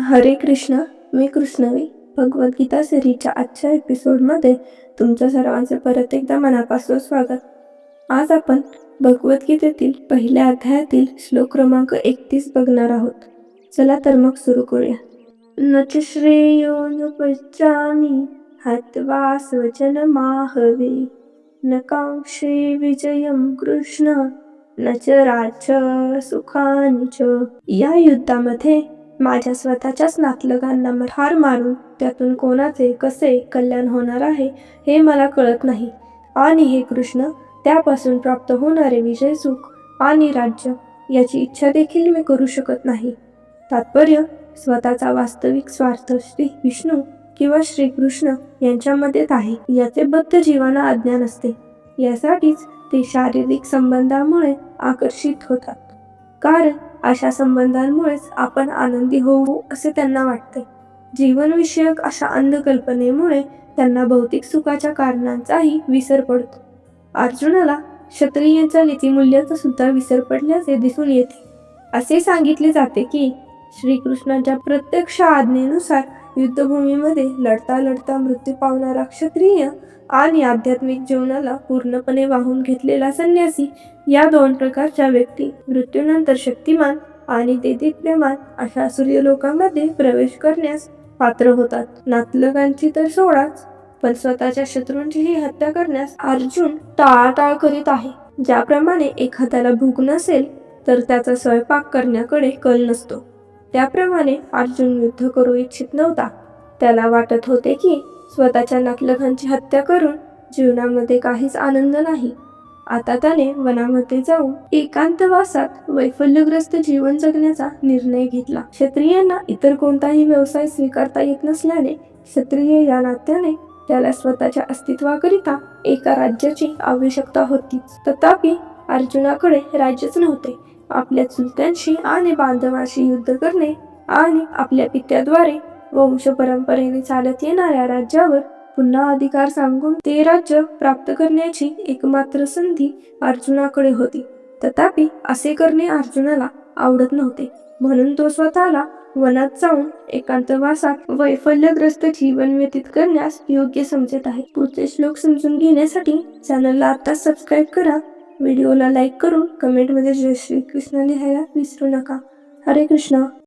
हरे कृष्ण मी कृष्णवी. भगवद्गीता सिरीजच्या आजच्या एपिसोडमध्ये तुमचं सर्वांचे परत एकदा मनापासून स्वागत. आज आपण भगवद्गीतेतील पहिल्या अध्यायातील श्लोक क्रमांक एकतीस बघणार आहोत. चला तर मग सुरू करूया. न च श्रेयोनुपचामी हत्वा स्वजन माहवे. न कांक्षे विजयम कृष्ण न च राज्य सुखांच च. या युद्धामध्ये माझ्या स्वतःच्याच नातलगांना ठार मारून त्यातून कोणाचे कसे कल्याण होणार आहे हे मला कळत नाही. आणि हे कृष्ण त्यापासून प्राप्त होणारे विजय सुख आणि राज्य याची इच्छा देखील मी करू शकत नाही. तात्पर्य स्वतःचा वास्तविक स्वार्थ श्री विष्णू किंवा श्रीकृष्ण यांच्यामध्येच आहे. याचे बद्ध जीवाला अज्ञान असते यासाठीच ते शारीरिक संबंधामुळे आकर्षित होतात. कारण अशा संबंधांमुळेच आपण आनंदी होऊ असे त्यांना वाटते. जीवनविषयक अशा अंधकल्पनेमुळे त्यांना भौतिक सुखाच्या कारणांचाही विसर पडतो. अर्जुनाला क्षत्रियांच्या नीतिमूल्याचा सुद्धा विसर पडल्याचे दिसून येते. असे सांगितले जाते की श्रीकृष्णाच्या प्रत्यक्ष आज्ञेनुसार युद्धभूमीमध्ये लढता लढता मृत्यू पावणारा क्षत्रिय आणि आध्यात्मिक जीवनाला पूर्णपणे वाहून घेतलेला संन्यासी या दोन प्रकारच्या व्यक्ती मृत्यूनंतर शक्तिमान आणि देदिप्यमान अशा सूर्यलोकामध्ये प्रवेश करण्यास पात्र होतात. नातलगांची तर सोडाच पण स्वतःच्या शत्रूंचीही हत्या करण्यास अर्जुन टाळाटाळ करीत आहे. ज्याप्रमाणे एखाद्याला भूक नसेल तर त्याचा स्वयंपाक करण्याकडे कल नसतो. त्याप्रमाणे अर्जुन युद्ध करू इच्छित नव्हता. त्याला वाटत होते की स्वतःच्या नातलगांची हत्या करून जीवनामध्ये काहीच आनंद नाही. आता त्याने वनामध्ये जाऊन एकांतवासात वैफल्यग्रस्त जीवन जगण्याचा निर्णय घेतला. क्षत्रियांना इतर कोणताही व्यवसाय स्वीकारता येत नसल्याने क्षत्रिय या नात्याने त्याला स्वतःच्या अस्तित्वाकरिता एका राज्याची आवश्यकता होतीच. तथापि अर्जुनाकडे राज्यच नव्हते. आपल्या चुलत्यांशी आणि बांधवाशी युद्ध करणे आणि आपल्या पित्याद्वारे वंश परंपरेने चालत येणाऱ्या राज्यावर पुन्हा अधिकार सांगून ते राज्य प्राप्त करण्याची एकमात्र संधी अर्जुनाकडे होती. तथापि असे करणे अर्जुनाला आवडत नव्हते. म्हणून तो स्वतःला वनात जाऊन एकांतवासात वैफल्यग्रस्त जीवन व्यतीत करण्यास योग्य समजत आहे. पुढचे श्लोक समजून घेण्यासाठी चॅनलला आता सबस्क्राईब करा. व्हिडिओला लाईक करून कमेंटमध्ये जय श्री कृष्ण लिहायला विसरू नका. हरे कृष्ण.